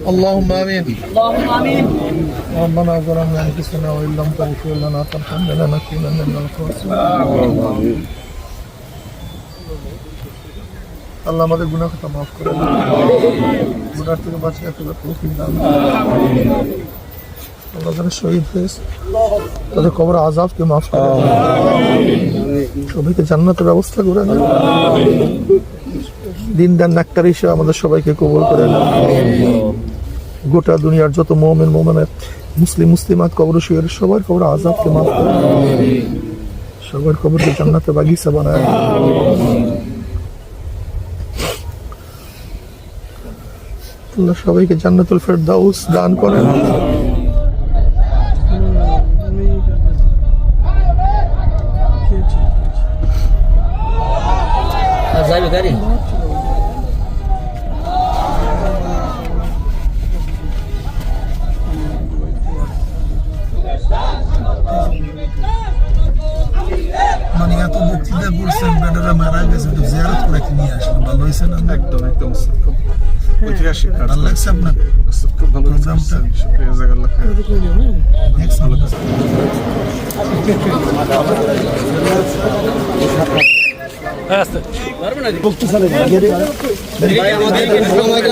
اللهم امين اللهم امين ربنا ظلمنا انفسنا وان لم تغفر لنا وترحمنا لنكونن من الخاسرين আল্লাহ আমাদের গুনাহ কথা মাফ করে গুনার থেকে বাঁচিয়ে ফেলে তৌফিক দান আল্লাহ যারা শহীদ হয়েছে তাদের কবর আজাবকে মাফ করে দেন। সবাইকে জান্নাতের ব্যবস্থা করে দেন দিন দান ডাক্তার হিসেবে আমাদের সবাইকে কবর করে দেন গোটা দুনিয়ার যত মোমেন, মোমেনের, মুসলিম, মুসলিমাত কবর শুয়ের সবার কবর আজাবকে মাফ করে সবার কবরকে জান্নাতে বাগিচা বানায়। আল্লাহ সবাইকে জান্নাতুল ফেরদাউস দান করেন। বেটারা মারা গেছে তো জিয়ারত করে নিয়ে আসলো ভালো হয়েছে না একদম একদম খুব ঐতিহাসিক ভালো লাগছে আপনার খুব ভালো প্রোগ্রামটা? শুক্রিয়া জাজাকাল্লাহ খায়ের। দেখছেন ভাই আমাদের সময়কে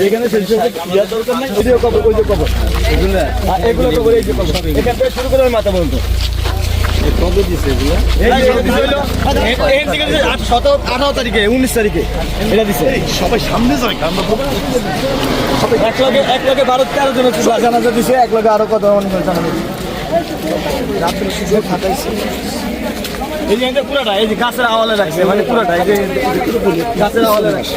যেখানে শেষ হচ্ছে ইয়ার দরকার নাই যে কবর ওই যে কবর। এগুলো? এগুলো কবর এই যে কবর। এখান থেকে শুরু করে মাথা পর্যন্ত কবে দিছে এগুলো? আঠারো তারিখে উনিশ তারিখে এটা দিছে। সবাই সামনে যায় এক লগে এক লগে বারো তেরো জন জানাজা দিছে এক লগে আরও কত অনেক জানাজা দিছে এই যে পুরাটা এই যে গাছের আওয়ালে রাখছে মানে পুরাটা এই যে গাছের আওয়ালে রাখছে।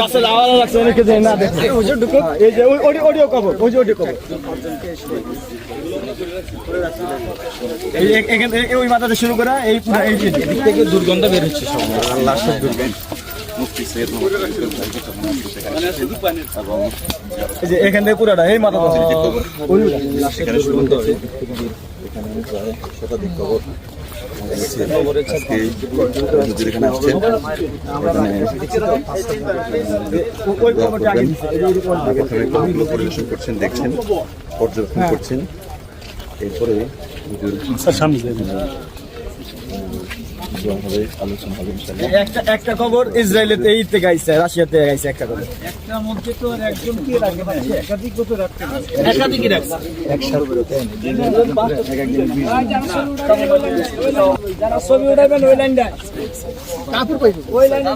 গাছের আওয়ালে অনেকে যে না এই যে ওই অডিও কবর ওই যে অডিও কবর। এখান থেকে ওই মাথাতে শুরু করা এই পুরা এই যে। থেকে দুর্গন্ধ বের হচ্ছে সব। আল্লাহ এই যে এখান থেকে পুরাটা এই ওই সেখানে শতাধিক কবর পরিবেশন করছেন দেখছেন পর্যবেক্ষণ করছেন এরপরে একটা একটা খবর ইসরায়েলেতে এই থেকে রাশিয়াতে একটা খবর একাধিকই রাখছে। যারা ছবি উঠাবেন ওই লাইনটা। ওই লাইনে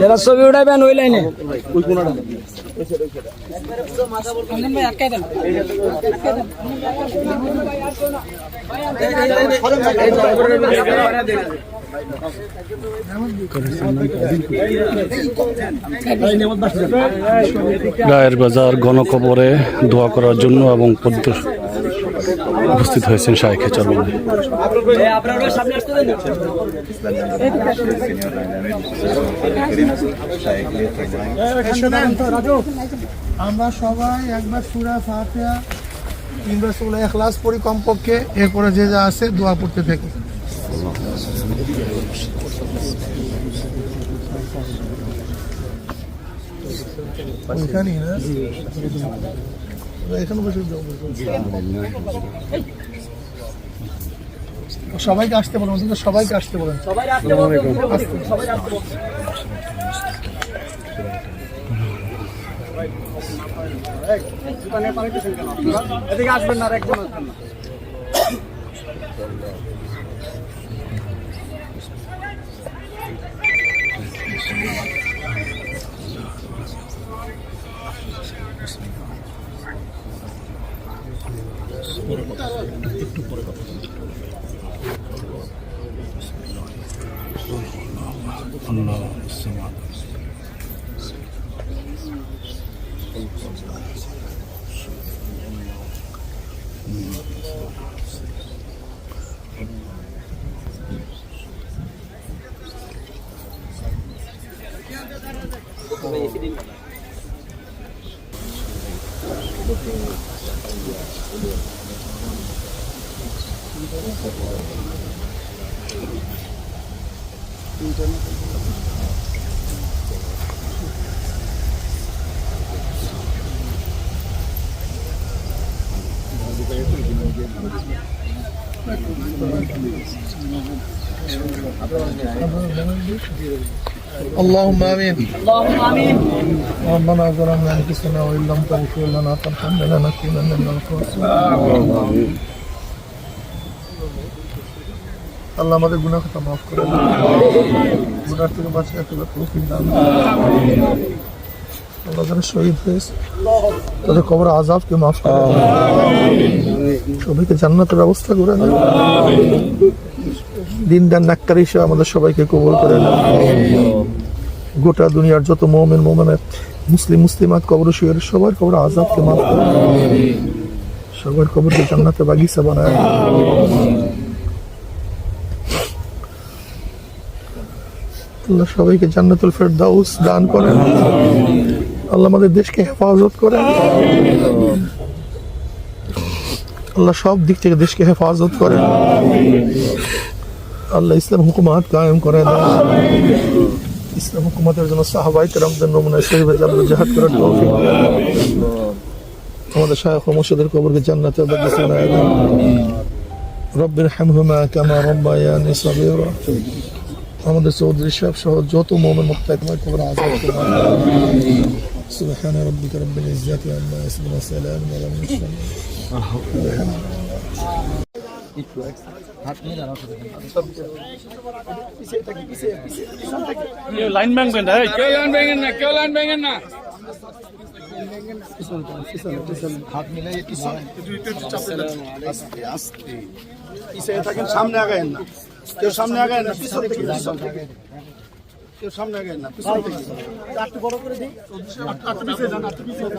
যারা ছবি উঠাবেন ওই লাইনে। ওই কোনটা গায়ের বাজার গণকবরে দোয়া করার জন্য এবং উপস্থিত হয়েছেন শাহেখে চরমনে আমরা সবাই একবার সুরা ফাতিহা তিনবার সুরা এখলাস পড়ি কমপক্ষে এরপরে যে যা আছে দোয়া পড়তে থাকি ওইখানেই না? এখানে বসে। সবাইকে আসতে বলুন সবাইকে আসতে বলুন সবাই আসতে বলুন সবাই আসতে বলুন এদিকে আসবেন না আর একজন পরে না اللهم آمين. اللهم آمين. ربنا ظلمنا انفسنا وإن لم تغفر لنا وترحمنا لنكونن من الخاسرين. আল্লাহ আমাদের গুনাহ কথা মাফ করে গুনার থেকে বাঁচিয়ে দান আল্লাহ যারা শহীদ হয়েছে। তাদের কবর আজাবকে মাফ করে সবাইকে জান্নাতের ব্যবস্থা করে দেন। দিন দান নাক্কার হিসেবে আমাদের সবাইকে কবল করে দেন গোটা দুনিয়ার যত মোমেন মোমেনের মুসলিম, মুসলিমাত কবর শুয়ের সবার কবর আজাবকে মাফ করে। সবার কবরকে জান্নাতে বাগিচা বানায় আল্লাহ সবাইকে জান্নাতুল ফেরদাউস দান করেন। আল্লাহ আমাদের দেশকে হেফাজত করেন। আল্লাহ সব দিক থেকে দেশকে হেফাজত করেন। আল্লাহ ইসলাম হুকুমাত কায়েম করে দেন। ইসলাম হুকুমতের জন্য সাহাবাই কেরামদের নমুনা শরীফে জান্নাত জাহাদ করার তৌফিক আমাদের ও মুর্শিদের কবরকে জান্নাতে রব্বির হামহুমা কামা রব্বায়ানি সাগীরা। আমাদের চৌধুরী সাহেব সহ যত মোমেন মুক্তায় তোমার খবর আজাদ سبحان ربك رب العزة عما يصفون وسلام على المرسلين কেউ লাইন ভাঙবেন না এই। কেউ লাইন ভেঙেন না কেউ লাইন ভেঙেন না পিছিয়ে থাকেন সামনে আগায়েন না কেউ সামনে আগায়েন না পিছন থেকে পিছন থেকে। কেউ সামনে না পিছন থেকে। একটু বড় করে দিই। যান।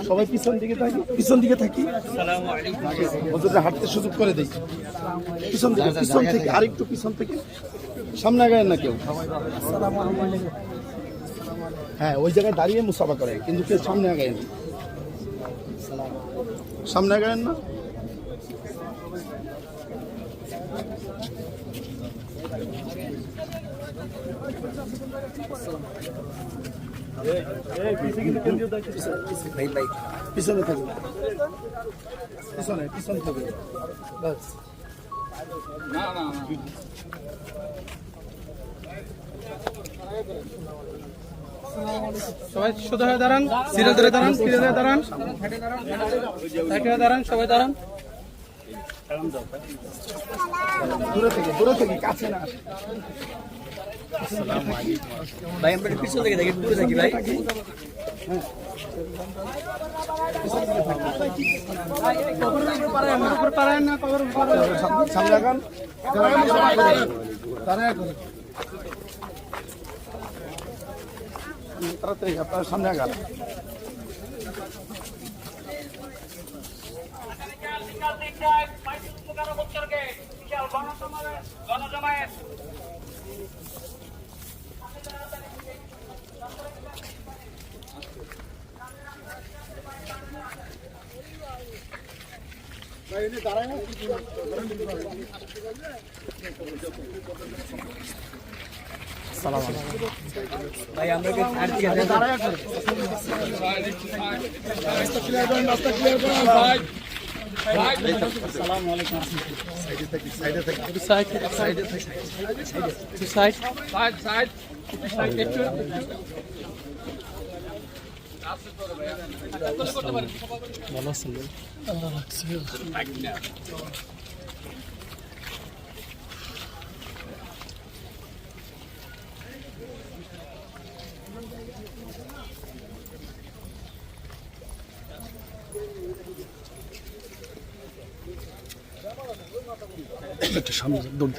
সবাই পিছন দিকে থাকি পিছন দিকে থাকি। ওদের হাঁটতে সুযোগ করে দিই। পিছন দিকে পিছন থেকে আরেকটু পিছন থেকে। সামনে আগায়েন না কেউ। হ্যাঁ ওই জায়গায় দাঁড়িয়ে মুসাফা করে কিন্তু কেউ সামনে আগে না। সামনে আগায়েন না? পিছনে থাকবে পিছনে পিছনে থাকবে বাস সবাই সোজা হয়ে দাঁড়ান সিরে ধরে দাঁড়ান সিরে ধরে দাঁড়ান দাঁড়ান, সবাই দাঁড়ান। দূরে থেকে দূরে থেকে কাছে না ভাই আমরা দেখি দূরে থাকি ভাই কবর উপরে সামনে আগান তাড়াতাড়ি করুন। হুম, তাড়াতাড়ি আপনার সামনে আগান ভাই আমরা কি আর কি আছে সাইড সাইড সাইড সাইড একটু ভালো আছেন সামনে যান, দৌড়